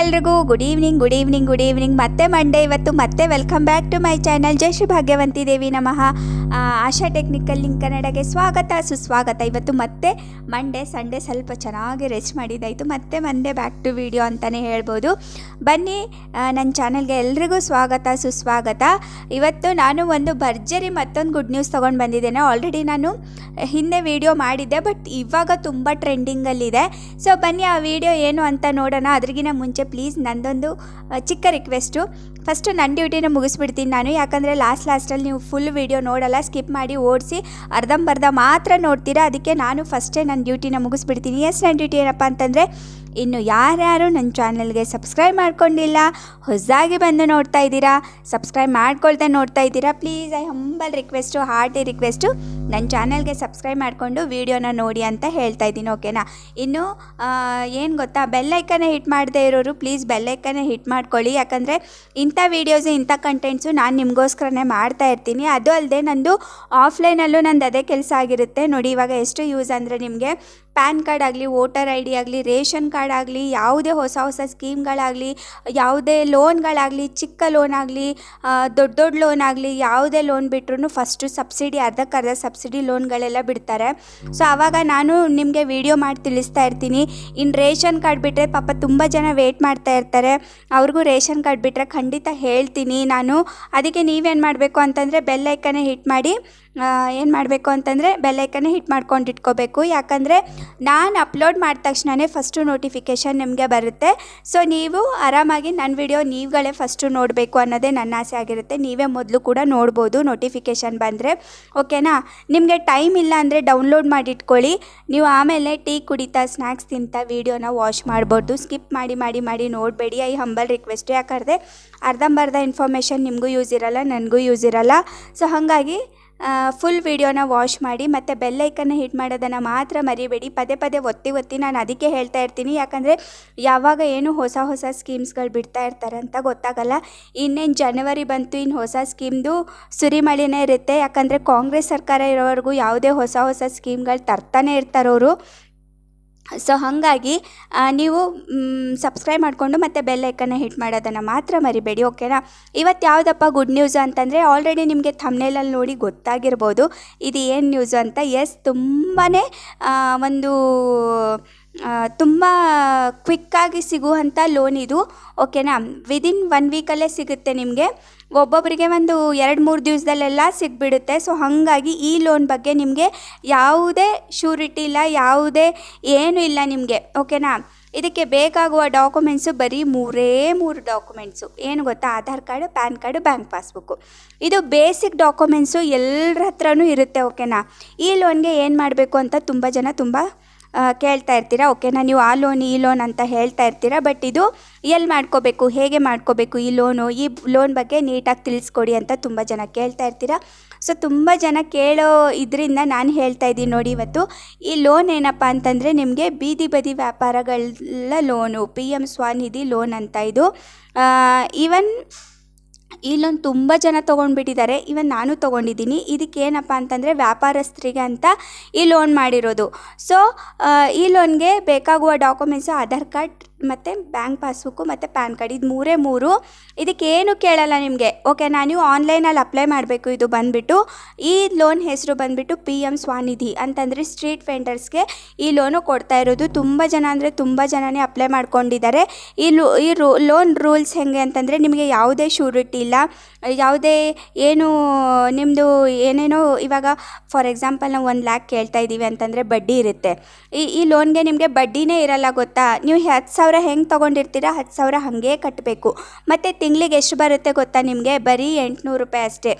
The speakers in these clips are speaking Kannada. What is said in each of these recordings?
ಎಲ್ರಿಗೂ good evening good evening good evening ಮತ್ತೆ ಮಂಡೇ ಇವತ್ತು ಮತ್ತೆ welcome back to my channel ಜೈ ಶ್ರೀ ಭಾಗ್ಯವಂತಿ ದೇವಿ ನಮಃ. ಆಶಾ ಟೆಕ್ನಿಕಲ್ ಲಿಂಕ್ ಕನ್ನಡಗೆ ಸ್ವಾಗತ, ಸುಸ್ವಾಗತ. ಇವತ್ತು ಮತ್ತೆ ಮಂಡೇ ಸಂಡೇ ಸ್ವಲ್ಪ ಚೆನ್ನಾಗಿ ರೆಸ್ಟ್ ಮಾಡಿದ್ದಾಯಿತು. ಮತ್ತೆ ಮಂಡೇ ಬ್ಯಾಕ್ ಟು ವಿಡಿಯೋ ಅಂತಲೇ ಹೇಳ್ಬೋದು. ಬನ್ನಿ ನನ್ನ ಚಾನಲ್ಗೆ ಎಲ್ರಿಗೂ ಸ್ವಾಗತ, ಸುಸ್ವಾಗತ. ಇವತ್ತು ನಾನು ಒಂದು ಭರ್ಜರಿ ಮತ್ತೊಂದು ಗುಡ್ ನ್ಯೂಸ್ ತೊಗೊಂಡು ಬಂದಿದ್ದೇನೆ. ಆಲ್ರೆಡಿ ನಾನು ಹಿಂದೆ ವಿಡಿಯೋ ಮಾಡಿದ್ದೆ ಬಟ್ ಇವಾಗ ತುಂಬ ಟ್ರೆಂಡಿಂಗಲ್ಲಿದೆ ಸೊ ಬನ್ನಿ ಆ ವಿಡಿಯೋ ಏನು ಅಂತ ನೋಡೋಣ. ಅದ್ರಿಗಿನ ಪ್ಲೀಸ್ ನಂದೊಂದು ಆ, ಚಿಕ್ಕ ರಿಕ್ವೆಸ್ಟು ಫಸ್ಟು ನನ್ನ ಡ್ಯೂಟಿನ ಮುಗಿಸ್ಬಿಡ್ತೀನಿ ನಾನು. ಯಾಕಂದರೆ ಲಾಸ್ಟ್ ಲಾಸ್ಟಲ್ಲಿ ನೀವು ಫುಲ್ ವೀಡಿಯೋ ನೋಡಲ್ಲ ಸ್ಕಿಪ್ ಮಾಡಿ ಓಡಿಸಿ ಅರ್ಧಂಬರ್ಧ ಮಾತ್ರ ನೋಡ್ತೀರಾ? ಅದಕ್ಕೆ ನಾನು ಫಸ್ಟೇ ನನ್ನ ಡ್ಯೂಟಿನ ಮುಗಿಸ್ಬಿಡ್ತೀನಿ. ಎಸ್ ನನ್ನ ಡ್ಯೂಟಿ ಏನಪ್ಪ ಅಂತಂದರೆ, ಇನ್ನು ಯಾರ್ಯಾರು ನನ್ನ ಚಾನಲ್ಗೆ ಸಬ್ಸ್ಕ್ರೈಬ್ ಮಾಡ್ಕೊಂಡಿಲ್ಲ, ಹೊಸದಾಗಿ ಬಂದು ನೋಡ್ತಾ ಇದ್ದೀರಾ ಸಬ್ಸ್ಕ್ರೈಬ್ ಮಾಡ್ಕೊಳ್ತಾ ನೋಡ್ತಾ ಇದ್ದೀರಾ please I humble request hearty request ನನ್ನ ಚಾನಲ್ಗೆ ಸಬ್ಸ್ಕ್ರೈಬ್ ಮಾಡಿಕೊಂಡು ವೀಡಿಯೋನ ನೋಡಿ ಅಂತ ಹೇಳ್ತಾ ಇದ್ದೀನಿ ಓಕೆನಾ ಇನ್ನು ಏನು ಗೊತ್ತಾ? ಬೆಲ್ಲೈಕನ್ನೇ ಹಿಟ್ ಮಾಡದೇ ಇರೋರು ಪ್ಲೀಸ್ ಬೆಲ್ಲೈಕನ್ನೇ ಹಿಟ್ ಮಾಡ್ಕೊಳ್ಳಿ. ಯಾಕಂದರೆ ಇಂಥ ವೀಡಿಯೋಸು ಇಂಥ ಕಂಟೆಂಟ್ಸು ನಾನು ನಿಮಗೋಸ್ಕರನೇ ಮಾಡ್ತಾ ಇರ್ತೀನಿ. ಅದು ಅಲ್ಲದೆ ನಂದು ಆಫ್ಲೈನಲ್ಲೂ ನಂದು ಅದೇ ಕೆಲಸ ಆಗಿರುತ್ತೆ. ನೋಡಿ ಇವಾಗ ಎಷ್ಟು ಯೂಸ್ ಅಂದರೆ ನಿಮಗೆ ಪ್ಯಾನ್ ಕಾರ್ಡ್ ಆಗಲಿ, ವೋಟರ್ ಐ ಡಿ ಆಗಲಿ, ರೇಷನ್ ಕಾರ್ಡ್ ಆಗಲಿ, ಯಾವುದೇ ಹೊಸ ಹೊಸ ಸ್ಕೀಮ್ಗಳಾಗಲಿ, ಯಾವುದೇ ಲೋನ್ಗಳಾಗಲಿ, ಚಿಕ್ಕ ಲೋನ್ ಆಗಲಿ ದೊಡ್ಡ ದೊಡ್ಡ ಲೋನ್ ಆಗಲಿ, ಯಾವುದೇ ಲೋನ್ ಬಿಟ್ರೂ ಫಸ್ಟು ಸಬ್ಸಿಡಿ, ಅರ್ಧಕ್ಕರ್ಧ ಸಬ್ಸಿಡಿ ಲೋನ್ಗಳೆಲ್ಲ ಬಿಡ್ತಾರೆ. ಸೊ ಆವಾಗ ನಾನು ನಿಮಗೆ ವಿಡಿಯೋ ಮಾಡಿ ತಿಳಿಸ್ತಾ ಇರ್ತೀನಿ. ಇನ್ನು ರೇಷನ್ ಕಾರ್ಡ್ ಬಿಟ್ಟರೆ ಪಾಪ ತುಂಬ ಜನ ವೇಟ್ ಮಾಡ್ತಾ ಇರ್ತಾರೆ. ಅವ್ರಿಗೂ ರೇಷನ್ ಕಾರ್ಡ್ ಬಿಟ್ಟರೆ ಖಂಡಿತ ಹೇಳ್ತೀನಿ. ನಾನು ಅದಕ್ಕೆ ನೀವೇನು ಮಾಡಬೇಕು ಅಂತಂದರೆ ಬೆಲ್ಲೈಕನ್ನೇ ಹಿಟ್ ಮಾಡಿ ಏನು ಮಾಡಬೇಕು ಅಂತಂದರೆ ಬೆಲ್ಲೈಕನ್ನೇ ಹಿಟ್ ಮಾಡ್ಕೊಂಡು ಇಟ್ಕೋಬೇಕು ಯಾಕಂದರೆ ನಾನು ಅಪ್ಲೋಡ್ ಮಾಡಿದ ತಕ್ಷಣವೇ ಫಸ್ಟು ನೋಟಿಫಿಕೇಷನ್ ನಿಮಗೆ ಬರುತ್ತೆ. ಸೊ ನೀವು ಆರಾಮಾಗಿ ನನ್ನ ವಿಡಿಯೋ ನೀವುಗಳೇ ಫಸ್ಟು ನೋಡಬೇಕು ಅನ್ನೋದೇ ನನ್ನ ಆಸೆ ಆಗಿರುತ್ತೆ. ನೀವೇ ಮೊದಲು ಕೂಡ ನೋಡ್ಬೋದು ನೋಟಿಫಿಕೇಷನ್ ಬಂದರೆ. ಓಕೆನಾ ನಿಮಗೆ ಟೈಮ್ ಇಲ್ಲ ಅಂದರೆ ಡೌನ್ಲೋಡ್ ಮಾಡಿ ಇಟ್ಕೊಳ್ಳಿ ನೀವು ಆಮೇಲೆ ಟೀ ಕುಡಿತಾ ಸ್ನ್ಯಾಕ್ಸ್ ತಿಂತಾ ವೀಡಿಯೋನ ವಾಶ್ ಮಾಡ್ಬೋದು. ಸ್ಕಿಪ್ ಮಾಡಿ ಮಾಡಿ ಮಾಡಿ ನೋಡಬೇಡಿ. ಐ ಹಂಬಲ್ ರಿಕ್ವೆಸ್ಟ್ ಯಾಕಂದರೆ ಅರ್ಧಂಬರ್ಧ ಇನ್ಫಾರ್ಮೇಷನ್ ನಿಮಗೂ ಯೂಸ್ ಇರಲ್ಲ, ನನಗೂ ಯೂಸ್ ಇರಲ್ಲ. ಸೊ ಹಾಗಾಗಿ ಫುಲ್ ವಿಡಿಯೋನ ವಾಶ್ ಮಾಡಿ ಮತ್ತು ಬೆಲ್ಲೈಕನ್ನ ಹಿಟ್ ಮಾಡೋದನ್ನು ಮಾತ್ರ ಮರಿಬೇಡಿ. ಪದೇ ಪದೇ ಒತ್ತಿ ಒತ್ತಿ ನಾನು ಅದಕ್ಕೆ ಹೇಳ್ತಾ ಇರ್ತೀನಿ. ಯಾಕಂದರೆ ಯಾವಾಗ ಏನು ಹೊಸ ಹೊಸ ಸ್ಕೀಮ್ಸ್ಗಳು ಬಿಡ್ತಾ ಇರ್ತಾರೆ ಅಂತ ಗೊತ್ತಾಗಲ್ಲ. ಇನ್ನೇನು ಜನವರಿ ಬಂತು ಇನ್ನು ಹೊಸ ಸ್ಕೀಮ್ದು ಸುರಿಮಳಿನೇ ಇರುತ್ತೆ. ಯಾಕಂದರೆ ಕಾಂಗ್ರೆಸ್ ಸರ್ಕಾರ ಇರೋವರೆಗೂ ಯಾವುದೇ ಹೊಸ ಹೊಸ ಸ್ಕೀಮ್ಗಳು ತರ್ತಾನೆ ಇರ್ತಾರವರು ಸೊ ಹಾಗಾಗಿ ನೀವು ಸಬ್ಸ್ಕ್ರೈಬ್ ಮಾಡಿಕೊಂಡು ಮತ್ತು ಬೆಲ್ ಹಿಟ್ ಮಾಡೋದನ್ನು ಮಾತ್ರ ಮರಿಬೇಡಿ ಓಕೆನಾ ಇವತ್ತು ಯಾವುದಪ್ಪ ಗುಡ್ ನ್ಯೂಸ್ ಅಂತಂದರೆ ಆಲ್ರೆಡಿ ನಿಮಗೆ ಥಮ್ನೇಲಲ್ಲಿ ನೋಡಿ ಗೊತ್ತಾಗಿರ್ಬೋದು. ಇದು ಏನು ನ್ಯೂಸು ಅಂತ? ಎಸ್ ತುಂಬಾ ಒಂದು ತುಂಬ ಕ್ವಿಕ್ಕಾಗಿ ಸಿಗುವಂಥ ಲೋನ್ ಇದು ಓಕೆನಾ ವಿದಿನ್ ಒನ್ ವೀಕಲ್ಲೇ ಸಿಗುತ್ತೆ ನಿಮಗೆ. ಒಬ್ಬೊಬ್ಬರಿಗೆ ಒಂದು ಎರಡು ಮೂರು ದಿವಸದಲ್ಲೆಲ್ಲ ಸಿಗ್ಬಿಡುತ್ತೆ. ಸೊ ಹಾಗಾಗಿ ಈ ಲೋನ್ ಬಗ್ಗೆ ನಿಮಗೆ ಯಾವುದೇ ಶ್ಯೂರಿಟಿ ಇಲ್ಲ, ಯಾವುದೇ ಏನೂ ಇಲ್ಲ ನಿಮಗೆ ಓಕೆನಾ ಇದಕ್ಕೆ ಬೇಕಾಗುವ ಡಾಕ್ಯುಮೆಂಟ್ಸು ಬರೀ ಮೂರೇ ಮೂರು ಡಾಕ್ಯುಮೆಂಟ್ಸು ಏನು ಗೊತ್ತಾ? Aadhaar card PAN card bank passbook ಇದು ಬೇಸಿಕ್ ಡಾಕ್ಯುಮೆಂಟ್ಸು ಎಲ್ಲರ ಹತ್ರನೂ ಇರುತ್ತೆ ಓಕೆನಾ ಈ ಲೋನ್ಗೆ ಏನು ಮಾಡಬೇಕು ಅಂತ ತುಂಬ ಜನ ತುಂಬ ಕೇಳ್ತಾ ಇರ್ತೀರಾ? ಓಕೆನಾ ನೀವು ಆ ಲೋನ್ ಈ ಲೋನ್ ಅಂತ ಹೇಳ್ತಾ ಇರ್ತೀರಾ ಬಟ್ ಇದು ಎಲ್ಲಿ ಮಾಡ್ಕೋಬೇಕು, ಹೇಗೆ ಮಾಡ್ಕೋಬೇಕು ಈ ಲೋನು ಈ ಲೋನ್ ಬಗ್ಗೆ ನೀಟಾಗಿ ತಿಳಿಸ್ಕೊಡಿ ಅಂತ ತುಂಬ ಜನ ಕೇಳ್ತಾ ಇರ್ತೀರಾ? ಸೊ ತುಂಬ ಜನ ಕೇಳೋ ಇದರಿಂದ ನಾನು ಹೇಳ್ತಾ ಇದ್ದೀನಿ ನೋಡಿ ಇವತ್ತು. ಈ ಲೋನ್ ಏನಪ್ಪ ಅಂತಂದರೆ ನಿಮಗೆ ಬೀದಿ ಬದಿ ವ್ಯಾಪಾರಗಳ loan P M Svanidhi loan ಅಂತ ಇದು. ಈವನ್ ಈ ಲೋನ್ ತುಂಬ ಜನ ತೊಗೊಂಡ್ಬಿಟ್ಟಿದ್ದಾರೆ. ಇವನ್ ನಾನು ತೊಗೊಂಡಿದ್ದೀನಿ. ಇದಕ್ಕೆ ಏನಪ್ಪ ಅಂತಂದರೆ ವ್ಯಾಪಾರಸ್ಥರಿಗೆ ಅಂತ ಈ ಲೋನ್ ಮಾಡಿರೋದು. ಸೊ ಈ ಲೋನ್ಗೆ ಬೇಕಾಗುವ ಡಾಕ್ಯುಮೆಂಟ್ಸು ಆಧಾರ್ ಕಾರ್ಡ್ ಮತ್ತು ಬ್ಯಾಂಕ್ ಪಾಸ್ಬುಕ್ಕು ಮತ್ತು ಪ್ಯಾನ್ ಕಾರ್ಡ್ ಇದು ಮೂರೇ ಮೂರು. ಇದಕ್ಕೇನು ಕೇಳಲ್ಲ ನಿಮಗೆ? ಓಕೆನಾ ನೀವು ಆನ್ಲೈನಲ್ಲಿ ಅಪ್ಲೈ ಮಾಡಬೇಕು. ಇದು ಬಂದುಬಿಟ್ಟು ಈ ಲೋನ್ ಹೆಸರು ಬಂದುಬಿಟ್ಟು ಪಿ ಎಂ ಸ್ವಾನಿಧಿ ಅಂತಂದರೆ ಸ್ಟ್ರೀಟ್ ವೆಂಡರ್ಸ್ಗೆ ಈ ಲೋನು ಕೊಡ್ತಾ ಇರೋದು. ತುಂಬ ಜನ ಅಂದರೆ ತುಂಬ ಜನನೇ ಅಪ್ಲೈ ಮಾಡ್ಕೊಂಡಿದ್ದಾರೆ. ಈ ಲೋ ಈ ಲೋನ್ ರೂಲ್ಸ್ ಹೆಂಗೆ ಅಂತಂದರೆ ನಿಮಗೆ ಯಾವುದೇ ಶೂರಿಟಿ ಇಲ್ಲ. ಯಾವುದೇ ಏನು ನಿಮ್ಮದು ಏನೇನೋ ಇವಾಗ ಫಾರ್ ಎಕ್ಸಾಂಪಲ್ ನಾವು ಒಂದು ಲ್ಯಾಕ್ ಕೇಳ್ತಾ ಇದ್ದೀವಿ ಅಂತಂದರೆ ಬಡ್ಡಿ ಇರುತ್ತೆ. ಈ ಈ ಲೋನ್ಗೆ ನಿಮಗೆ ಬಡ್ಡಿನೇ ಇರಲ್ಲ ಗೊತ್ತಾ? ನೀವು ಹತ್ತು ಹೆಂಗೆ ತೊಗೊಂಡಿರ್ತೀರ, ಹತ್ತು ಸಾವಿರ ಹಾಗೆ ಕಟ್ಟಬೇಕು ಮತ್ತು ತಿಂಗಳಿಗೆ ಎಷ್ಟು ಬರುತ್ತೆ ಗೊತ್ತಾ ನಿಮಗೆ? ಬರೀ ಎಂಟುನೂರು ರೂಪಾಯಿ ಅಷ್ಟೇ.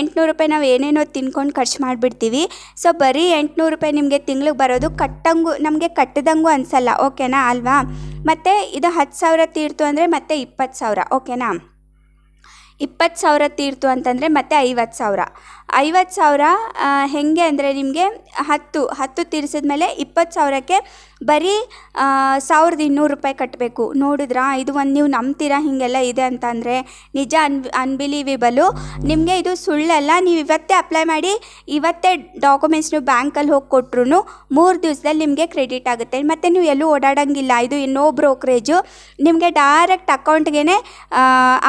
ಎಂಟುನೂರು ರೂಪಾಯಿ ನಾವು ಏನೇನೋ ತಿನ್ಕೊಂಡು ಖರ್ಚು ಮಾಡಿಬಿಡ್ತೀವಿ. ಸೊ ಬರೀ ಎಂಟುನೂರು ರೂಪಾಯಿ ನಿಮಗೆ ತಿಂಗ್ಳಿಗೆ ಬರೋದು ಕಟ್ಟಂಗೂ, ನಮಗೆ ಕಟ್ಟದಂಗು ಅನಿಸಲ್ಲ, ಓಕೆನಾ ಅಲ್ವಾ? ಮತ್ತು ಇದು ಹತ್ತು ಸಾವಿರ ತೀರ್ತು ಅಂದರೆ ಮತ್ತೆ ಇಪ್ಪತ್ತು ಸಾವಿರ, ಓಕೆನಾ? ಇಪ್ಪತ್ತು ಸಾವಿರ ತೀರ್ತು ಅಂತಂದರೆ ಮತ್ತೆ ಐವತ್ತು ಸಾವಿರ. ಐವತ್ತು ಸಾವಿರ ಹೆಂಗೆ ಅಂದರೆ ನಿಮಗೆ ಹತ್ತು ಹತ್ತು ತೀರಿಸಿದ್ಮೇಲೆ ಇಪ್ಪತ್ತು ಸಾವಿರಕ್ಕೆ ಬರೀ ಸಾವಿರದ ಇನ್ನೂರು ರೂಪಾಯಿ ಕಟ್ಟಬೇಕು ನೋಡಿದ್ರಾ, ಇದು ಒಂದು ನೀವು ನಂಬ್ತೀರಾ, ಹೀಗೆಲ್ಲ ಇದೆ ಅಂತ ಅಂದರೆ ನಿಜ ಅನ್ ಅನ್ಬಿಲೀವೇಬಲು. ನಿಮಗೆ ಇದು ಸುಳ್ಳಲ್ಲ, ನೀವು ಇವತ್ತೇ ಅಪ್ಲೈ ಮಾಡಿ, ಇವತ್ತೇ ಡಾಕ್ಯುಮೆಂಟ್ಸ್ ನೀವು ಬ್ಯಾಂಕಲ್ಲಿ ಹೋಗಿ ಕೊಟ್ರು ಮೂರು ದಿವಸದಲ್ಲಿ ನಿಮಗೆ ಕ್ರೆಡಿಟ್ ಆಗುತ್ತೆ. ಮತ್ತು ನೀವು ಎಲ್ಲೂ ಓಡಾಡೋಂಗಿಲ್ಲ, ಇದು ಇನ್ನೋ ಬ್ರೋಕ್ರೇಜು. ನಿಮಗೆ ಡೈರೆಕ್ಟ್ ಅಕೌಂಟ್ಗೆ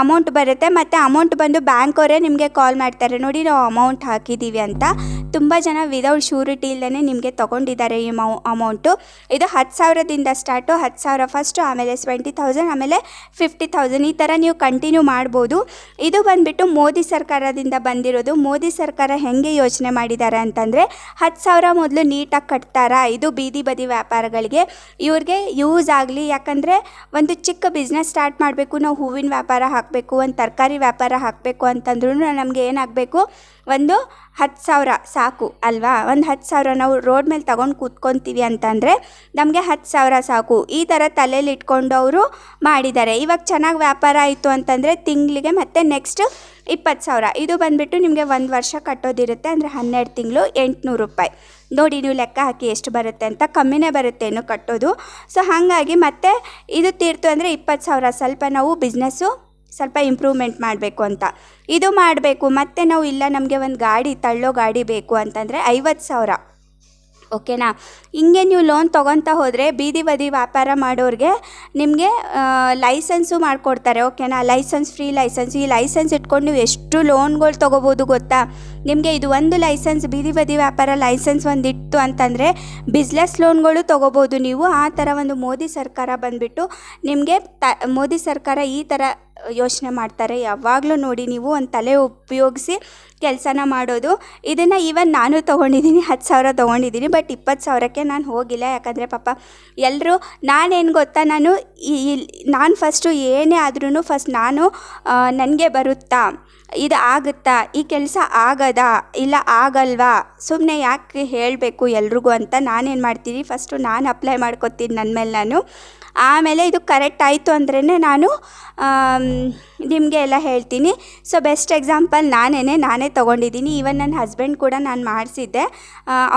ಅಮೌಂಟ್ ಬರುತ್ತೆ. ಮತ್ತು ಅಮೌಂಟ್ ಬಂದು ಬ್ಯಾಂಕ್ ಅವರೇ ನಿಮಗೆ ಕಾಲ್ ಮಾಡ್ತಾರೆ, ನೋಡಿ, ನಾವು ಅಮೌಂಟ್ ಹಾಕಿದ್ದೀವಿ ಅಂತ. ತುಂಬ ಜನ ವಿದೌಟ್ ಶ್ಯೂರಿಟಿ ಇಲ್ಲದೇ ನಿಮಗೆ ತೊಗೊಂಡಿದ್ದಾರೆ ಈ ಅಮೌಂಟು. ಇದು ಹತ್ತು ಸಾವಿರದಿಂದ ಸ್ಟಾರ್ಟು, ಹತ್ತು ಸಾವಿರ ಫಸ್ಟು ಆಮೇಲೆ ಟ್ವೆಂಟಿ ತೌಸಂಡ್ ಆಮೇಲೆ ಫಿಫ್ಟಿ ತೌಸಂಡ್ ಈ ಥರ ನೀವು ಕಂಟಿನ್ಯೂ ಮಾಡ್ಬೋದು. ಇದು ಬಂದುಬಿಟ್ಟು ಮೋದಿ ಸರ್ಕಾರದಿಂದ ಬಂದಿರೋದು. ಮೋದಿ ಸರ್ಕಾರ ಹೆಂಗೆ ಯೋಚನೆ ಮಾಡಿದ್ದಾರೆ ಅಂತಂದರೆ, ಹತ್ತು ಸಾವಿರ ಮೊದಲು ನೀಟಾಗಿ ಕಟ್ತಾರಾ? ಇದು ಬೀದಿ ಬದಿ ವ್ಯಾಪಾರಗಳಿಗೆ. ಇವ್ರಿಗೆ ಯೂಸ್ ಆಗಲಿ, ಯಾಕಂದರೆ ಒಂದು ಚಿಕ್ಕ ಬಿಸ್ನೆಸ್ ಸ್ಟಾರ್ಟ್ ಮಾಡಬೇಕು, ನಾವು ಹೂವಿನ ವ್ಯಾಪಾರ ಹಾಕಬೇಕು, ಒಂದು ತರಕಾರಿ ವ್ಯಾಪಾರ ಹಾಕಬೇಕು ಅಂತಂದ್ರೂ ನಮಗೆ ಏನಾಗಬೇಕು? ಒಂದು ಹತ್ತು ಸಾವಿರ ಸಾಕು ಅಲ್ವಾ? ಒಂದು ಹತ್ತು ಸಾವಿರ ನಾವು ರೋಡ್ ಮೇಲೆ ತಗೊಂಡು ಕೂತ್ಕೊತೀವಿ ಅಂತಂದರೆ ನಮಗೆ ಹತ್ತು ಸಾವಿರ ಸಾಕು. ಈ ಥರ ತಲೆಯಲ್ಲಿ ಇಟ್ಕೊಂಡು ಅವರು ಮಾಡಿದ್ದಾರೆ. ಇವಾಗ ಚೆನ್ನಾಗಿ ವ್ಯಾಪಾರ ಆಯಿತು ಅಂತಂದರೆ ತಿಂಗಳಿಗೆ ಮತ್ತು ನೆಕ್ಸ್ಟ್ ಇಪ್ಪತ್ತು ಸಾವಿರ. ಇದು ಬಂದುಬಿಟ್ಟು ನಿಮಗೆ ಒಂದು ವರ್ಷ ಕಟ್ಟೋದಿರುತ್ತೆ ಅಂದರೆ ಹನ್ನೆರಡು ತಿಂಗಳು ಎಂಟುನೂರು ರೂಪಾಯಿ. ನೋಡಿ ನೀವು ಲೆಕ್ಕ ಹಾಕಿ ಎಷ್ಟು ಬರುತ್ತೆ ಅಂತ. ಕಮ್ಮಿನೇ ಬರುತ್ತೆ ಏನು ಕಟ್ಟೋದು. ಸೊ ಹಾಗಾಗಿ ಮತ್ತೆ ಇದು ತೀರ್ತು ಅಂದರೆ ಇಪ್ಪತ್ತು ಸ್ವಲ್ಪ ನಾವು ಬಿಸ್ನೆಸ್ಸು ಸ್ವಲ್ಪ ಇಂಪ್ರೂವ್ಮೆಂಟ್ ಮಾಡಬೇಕು ಅಂತ. ಇದು ಮಾಡಬೇಕು, ಮತ್ತು ನಾವು ಇಲ್ಲ ನಮಗೆ ಒಂದು ಗಾಡಿ, ತಳ್ಳೋ ಗಾಡಿ ಬೇಕು ಅಂತಂದರೆ ಐವತ್ತು ಸಾವಿರ. ಓಕೆನಾ ಹಿಂಗೆ ನೀವು ಲೋನ್ ತೊಗೊತಾ ಹೋದರೆ ಬೀದಿ ಬದಿ ವ್ಯಾಪಾರ ಮಾಡೋರಿಗೆ ನಿಮಗೆ ಲೈಸೆನ್ಸು ಮಾಡಿಕೊಡ್ತಾರೆ ಓಕೆನಾ ಲೈಸೆನ್ಸ್ ಫ್ರೀ ಲೈಸೆನ್ಸ್ ಈ ಲೈಸೆನ್ಸ್ ಇಟ್ಕೊಂಡು ನೀವು ಎಷ್ಟು ಲೋನ್ಗಳು ತೊಗೋಬೋದು ಗೊತ್ತಾ? ನಿಮಗೆ ಇದು ಒಂದು ಲೈಸೆನ್ಸ್, ಬೀದಿ ಬದಿ ವ್ಯಾಪಾರ ಲೈಸೆನ್ಸ್ ಒಂದು ಇತ್ತು ಅಂತಂದರೆ ಬಿಸ್ನೆಸ್ ಲೋನ್ಗಳು ತೊಗೋಬೋದು ನೀವು. ಆ ಥರ ಒಂದು ಮೋದಿ ಸರ್ಕಾರ ಬಂದುಬಿಟ್ಟು ನಿಮಗೆ ತ, ಮೋದಿ ಸರ್ಕಾರ ಈ ಥರ ಯೋಚನೆ ಮಾಡ್ತಾರೆ. ಯಾವಾಗಲೂ ನೋಡಿ ನೀವು ಒಂದು ತಲೆ ಉಪಯೋಗಿಸಿ ಕೆಲಸನ ಮಾಡೋದು. ಇದನ್ನು ಈವನ್ ನಾನು ತೊಗೊಂಡಿದ್ದೀನಿ ಹತ್ತು ಸಾವಿರ ತೊಗೊಂಡಿದ್ದೀನಿ ಬಟ್ ಇಪ್ಪತ್ತು ಸಾವಿರಕ್ಕೆ ನಾನು ಹೋಗಿಲ್ಲ. ಯಾಕಂದರೆ ಪಾಪ ಎಲ್ಲರೂ ನಾನೇನು ಗೊತ್ತಾ ನಾನು ಈ, ನಾನು ಫಸ್ಟು ಏನೇ ಆದ್ರೂ ಫಸ್ಟ್ ನಾನು ನನಗೆ ಬರುತ್ತಾ? ಇದು ಆಗುತ್ತಾ ಈ ಕೆಲಸ ಆಗದ? ಇಲ್ಲ ಆಗಲ್ವಾ? ಸುಮ್ಮನೆ ಯಾಕೆ ಹೇಳಬೇಕು ಎಲ್ರಿಗೂ ಅಂತ ನಾನೇನು ಮಾಡ್ತೀನಿ? ಫಸ್ಟು ನಾನು ಅಪ್ಲೈ ಮಾಡ್ಕೊತೀನಿ ನನ್ನ ಮೇಲೆ ನಾನು. ಆಮೇಲೆ ಇದು ಕರೆಕ್ಟ್ ಆಯಿತು ಅಂದ್ರೇ ನಾನು ನಿಮಗೆ ಎಲ್ಲ ಹೇಳ್ತೀನಿ. ಸೊ ಬೆಸ್ಟ್ ಎಕ್ಸಾಂಪಲ್ ನಾನೇ ನಾನೇ ತೊಗೊಂಡಿದ್ದೀನಿ. ಈವನ್ ನನ್ನ ಹಸ್ಬೆಂಡ್ ಕೂಡ ನಾನು ಮಾಡಿಸಿದ್ದೆ.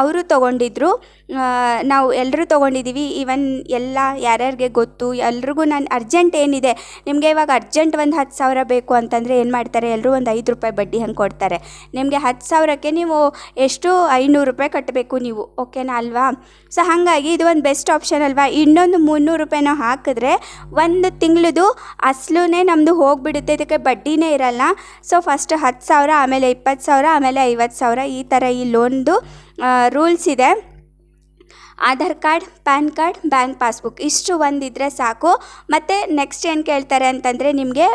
ಅವರು ತೊಗೊಂಡಿದ್ರು. ನಾವು ಎಲ್ಲರೂ ತೊಗೊಂಡಿದ್ದೀವಿ ಈವನ್ ಎಲ್ಲ ಯಾರ್ಯಾರಿಗೆ ಗೊತ್ತು, ಎಲ್ರಿಗೂ ನಾನು ಅರ್ಜೆಂಟ್ ಏನಿದೆ, ನಿಮಗೆ ಇವಾಗ ಅರ್ಜೆಂಟ್ ಒಂದು ಹತ್ತು ಸಾವಿರ ಬೇಕು ಅಂತಂದರೆ ಏನು ಮಾಡ್ತಾರೆ? ಎಲ್ಲರೂ ಒಂದು ಐದು ರೂಪಾಯಿ ಬಡ್ಡಿ ಹಂಗೆ ಕೊಡ್ತಾರೆ. ನಿಮಗೆ ಹತ್ತು ಸಾವಿರಕ್ಕೆ ನೀವು ಎಷ್ಟು? ಐನೂರು ರೂಪಾಯಿ ಕಟ್ಟಬೇಕು ನೀವು. ಓಕೆನಾ ಅಲ್ವಾ? ಸೊ ಹಾಗಾಗಿ ಇದು ಒಂದು ಬೆಸ್ಟ್ ಆಪ್ಷನ್ ಅಲ್ವಾ? ಇನ್ನೊಂದು ಮುನ್ನೂರು ರೂಪಾಯಿ ನಾವು ಹಾಕಿದ್ರೆ ಒಂದು ತಿಂಗಳದು ಅಸಲುನೇ ನಮ್ಮದು ಹೋಗಿಬಿಡುತ್ತೆ ಇದಕ್ಕೆ ಬಡ್ಡಿನೇ ಇರಲ್ಲ. ಸೊ ಫಸ್ಟ್ ಹತ್ತು ಸಾವಿರ, ಆಮೇಲೆ ಇಪ್ಪತ್ತು ಸಾವಿರ, ಆಮೇಲೆ ಐವತ್ತು ಸಾವಿರ ಈ ಥರ ಈ ಲೋನ್ದು ರೂಲ್ಸ್ ಇದೆ. Aadhaar card PAN card bank passbook ಇಷ್ಟು ಒಂದಿದ್ರೆ ಸಾಕು. ಮತ್ತು ನೆಕ್ಸ್ಟ್ ಏನು ಕೇಳ್ತಾರೆ ಅಂತಂದರೆ ನಿಮಗೆ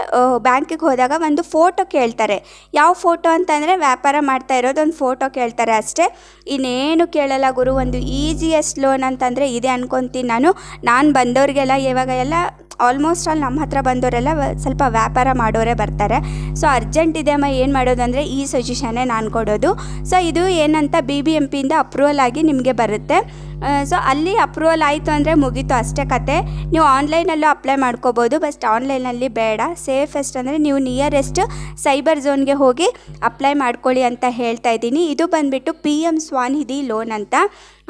ಬ್ಯಾಂಕಿಗೆ ಹೋದಾಗ ಒಂದು ಫೋಟೋ ಕೇಳ್ತಾರೆ. ಯಾವ ಫೋಟೋ ಅಂತಂದರೆ ವ್ಯಾಪಾರ ಮಾಡ್ತಾ ಇರೋದೊಂದು ಫೋಟೋ ಕೇಳ್ತಾರೆ ಅಷ್ಟೇ. ಇನ್ನೇನು ಕೇಳಲ್ಲ ಗುರು, ಒಂದು ಈಸಿಯೆಸ್ಟ್ ಲೋನ್ ಅಂತಂದರೆ ಇದೆ ಅನ್ಕೊತೀನಿ ನಾನು. ನಾನು ಬಂದವರಿಗೆಲ್ಲ ಇವಾಗ ಎಲ್ಲ ಆಲ್ಮೋಸ್ಟ್ ಆಲ್ ನಮ್ಮ ಹತ್ರ ಬಂದವರೆಲ್ಲ ಸ್ವಲ್ಪ ವ್ಯಾಪಾರ ಮಾಡೋರೇ ಬರ್ತಾರೆ. ಸೊ ಅರ್ಜೆಂಟ್ ಇದೆ ಅಮ್ಮ, ಏನು ಮಾಡೋದಂದರೆ ಈ ಸಜೆಷನ್ನೇ ನಾನು ಕೊಡೋದು. ಸೊ ಇದು ಏನಂತ ಬಿ ಬಿ ಎಂ ಪಿಯಿಂದ ಅಪ್ರೂವಲ್ ಆಗಿ ನಿಮಗೆ ಬರುತ್ತೆ. ಸೊ ಅಲ್ಲಿ ಅಪ್ರೂವಲ್ ಆಯಿತು ಅಂದರೆ ಮುಗೀತು ಅಷ್ಟೇ ಕತೆ. ನೀವು ಆನ್ಲೈನಲ್ಲೂ ಅಪ್ಲೈ ಮಾಡ್ಕೋಬೋದು ಬಟ್ ಆನ್ಲೈನಲ್ಲಿ ಬೇಡ. ಸೇಫೆಸ್ಟ್ ಅಂದರೆ ನೀವು ನಿಯರೆಸ್ಟ್ ಸೈಬರ್ ಝೋನ್ಗೆ ಹೋಗಿ ಅಪ್ಲೈ ಮಾಡ್ಕೊಳ್ಳಿ ಅಂತ ಹೇಳ್ತಾ ಇದ್ದೀನಿ. ಇದು ಬಂದುಬಿಟ್ಟು ಪಿ ಎಂ ಸ್ವಾನಿಧಿ ಲೋನ್ ಅಂತ.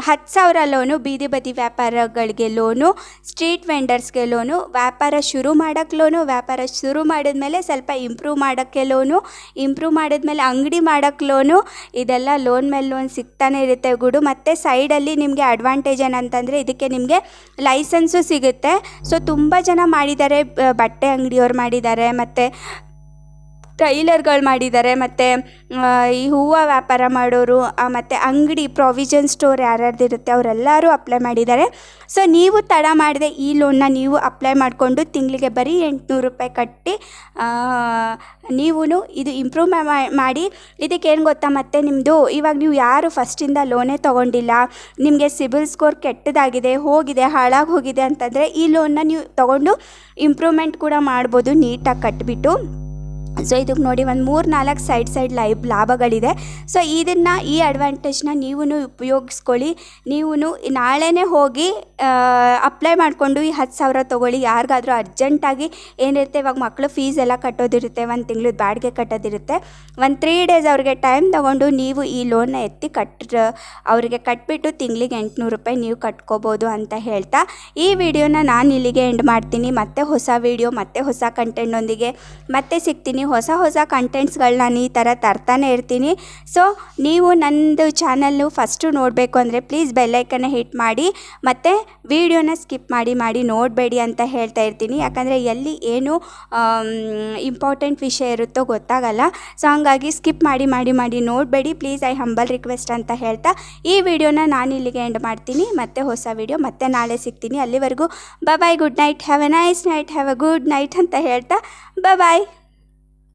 ಹತ್ತು ಸಾವಿರ ಲೋನು ಬೀದಿ ಬದಿ ವ್ಯಾಪಾರಗಳಿಗೆ ಲೋನು ಸ್ಟ್ರೀಟ್ ವೆಂಡರ್ಸ್ಗೆ ಲೋನು ವ್ಯಾಪಾರ ಶುರು ಮಾಡೋಕ್ಕೆ ಲೋನು ವ್ಯಾಪಾರ ಶುರು ಮಾಡಿದ ಮೇಲೆ ಸ್ವಲ್ಪ ಇಂಪ್ರೂವ್ ಮಾಡೋಕ್ಕೆ ಲೋನು ಇಂಪ್ರೂವ್ ಮಾಡಿದ್ಮೇಲೆ ಅಂಗಡಿ ಮಾಡೋಕ್ಕೆ ಲೋನು ಇದೆಲ್ಲ ಲೋನ್ ಮೇಲೆ ಲೋನ್ ಸಿಗ್ತಾನೆ ಇರುತ್ತೆ ಗುಡು. ಮತ್ತು ಸೈಡಲ್ಲಿ ನಿಮಗೆ ಅಡ್ವಾಂಟೇಜ್ ಏನಂತಂದರೆ ಇದಕ್ಕೆ ನಿಮಗೆ ಲೈಸೆನ್ಸು ಸಿಗುತ್ತೆ. ಸೊ ತುಂಬ ಜನ ಮಾಡಿದ್ದಾರೆ ಬಟ್ಟೆ ಅಂಗಡಿಯವ್ರು ಮಾಡಿದ್ದಾರೆ ಮತ್ತು ಟೈಲರ್ಗಳು ಮಾಡಿದ್ದಾರೆ ಮತ್ತು ಈ ಹೂವು ವ್ಯಾಪಾರ ಮಾಡೋರು ಮತ್ತು ಅಂಗಡಿ ಪ್ರಾವಿಷನ್ ಸ್ಟೋರ್ ಯಾರ್ಯಾರ್ದಿರುತ್ತೆ ಅವರೆಲ್ಲರೂ ಅಪ್ಲೈ ಮಾಡಿದ್ದಾರೆ ಸೊ ನೀವು ತಡ ಮಾಡಿದೆ ಈ ಲೋನ್ನ ನೀವು ಅಪ್ಲೈ ಮಾಡಿಕೊಂಡು ತಿಂಗಳಿಗೆ ಬರೀ ಎಂಟುನೂರು ರೂಪಾಯಿ ಕಟ್ಟಿ ನೀವು ಇದು ಇಂಪ್ರೂವ್ ಮಾಡಿ, ಇದಕ್ಕೇನು ಗೊತ್ತಾ ಮತ್ತೆ ನಿಮ್ಮದು ಇವಾಗ ನೀವು ಯಾರು ಫಸ್ಟಿಂದ ಲೋನೇ ತೊಗೊಂಡಿಲ್ಲ, ನಿಮಗೆ ಸಿಬಿಲ್ ಸ್ಕೋರ್ ಕೆಟ್ಟದಾಗಿದೆ, ಹೋಗಿದೆ, ಹಾಳಾಗಿ ಹೋಗಿದೆ ಅಂತಂದರೆ ಈ ಲೋನ್ನ ನೀವು ತೊಗೊಂಡು ಇಂಪ್ರೂವ್ಮೆಂಟ್ ಕೂಡ ಮಾಡ್ಬೋದು ನೀಟಾಗಿ ಕಟ್ಟಿಬಿಟ್ಟು ಸೊ ಇದಕ್ಕೆ ನೋಡಿ ಒಂದು ಮೂರು ನಾಲ್ಕು ಸೈಡ್ ಸೈಡ್ ಲೈಬ್ ಲಾಭಗಳಿದೆ. ಸೊ ಇದನ್ನು ಈ ಅಡ್ವಾಂಟೇಜ್ನ ನೀವು ಉಪಯೋಗಿಸ್ಕೊಳ್ಳಿ. ನೀವು ನಾಳೆನೇ ಹೋಗಿ ಅಪ್ಲೈ ಮಾಡಿಕೊಂಡು ಈ ಹತ್ತು ಸಾವಿರ ತೊಗೊಳ್ಳಿ. ಯಾರಿಗಾದ್ರೂ ಅರ್ಜೆಂಟಾಗಿ ಏನಿರುತ್ತೆ, ಇವಾಗ ಮಕ್ಕಳು ಫೀಸ್ ಎಲ್ಲ ಕಟ್ಟೋದಿರುತ್ತೆ, ಒಂದು ತಿಂಗಳು ಬಾಡಿಗೆ ಕಟ್ಟೋದಿರುತ್ತೆ. ಒಂದು ತ್ರೀ ಡೇಸ್ ಅವ್ರಿಗೆ ಟೈಮ್ ತೊಗೊಂಡು ನೀವು ಈ ಲೋನ್ನ ಎತ್ತಿ ಕಟ್ ಅವರಿಗೆ ಕಟ್ಬಿಟ್ಟು ತಿಂಗಳಿಗೆ ಎಂಟುನೂರು ರೂಪಾಯಿ ನೀವು ಕಟ್ಕೋಬೋದು ಅಂತ ಹೇಳ್ತಾ, ಈ ವಿಡಿಯೋನ ನಾನು ಇಲ್ಲಿಗೆ ಎಂಡ್ ಮಾಡ್ತೀನಿ. ಮತ್ತೆ ಹೊಸ ವಿಡಿಯೋ ಮತ್ತೆ ಹೊಸ ಕಂಟೆಂಟ್ನೊಂದಿಗೆ ಮತ್ತೆ ಸಿಗ್ತೀನಿ. ಹೊಸ ಹೊಸ ಕಂಟೆಂಟ್ಸ್ಗಳನ್ನ ನಾನು ಈ ಥರ ತರ್ತಾನೆ ಇರ್ತೀನಿ. ಸೊ ನೀವು ನನ್ನದು ಚಾನಲ್ಲು ಫಸ್ಟು ನೋಡಬೇಕು ಅಂದರೆ ಪ್ಲೀಸ್ ಬೆಲ್ಲೈಕನ್ನ ಹಿಟ್ ಮಾಡಿ, ಮತ್ತು ವಿಡಿಯೋನ ಸ್ಕಿಪ್ ಮಾಡಿ ಮಾಡಿ ನೋಡಬೇಡಿ ಅಂತ ಹೇಳ್ತಾ ಇರ್ತೀನಿ. ಯಾಕಂದರೆ ಎಲ್ಲಿ ಏನು ಇಂಪಾರ್ಟೆಂಟ್ ವಿಷಯ ಇರುತ್ತೋ ಗೊತ್ತಾಗಲ್ಲ. ಸೊ ಹಂಗಾಗಿ ಸ್ಕಿಪ್ ಮಾಡಿ ಮಾಡಿ ಮಾಡಿ ನೋಡಬೇಡಿ. ಪ್ಲೀಸ್ ಐ ಹಂಬಲ್ ರಿಕ್ವೆಸ್ಟ್ ಅಂತ ಹೇಳ್ತಾ ಈ ವಿಡಿಯೋನ ನಾನು ಇಲ್ಲಿಗೆ ಎಂಡ್ ಮಾಡ್ತೀನಿ. ಮತ್ತೆ ಹೊಸ ವಿಡಿಯೋ ಮತ್ತೆ ನಾಳೆ ಸಿಗ್ತೀನಿ. ಅಲ್ಲಿವರೆಗೂ bye good night have a nice night have a good night ಅಂತ ಹೇಳ್ತಾ ಬಾಯ್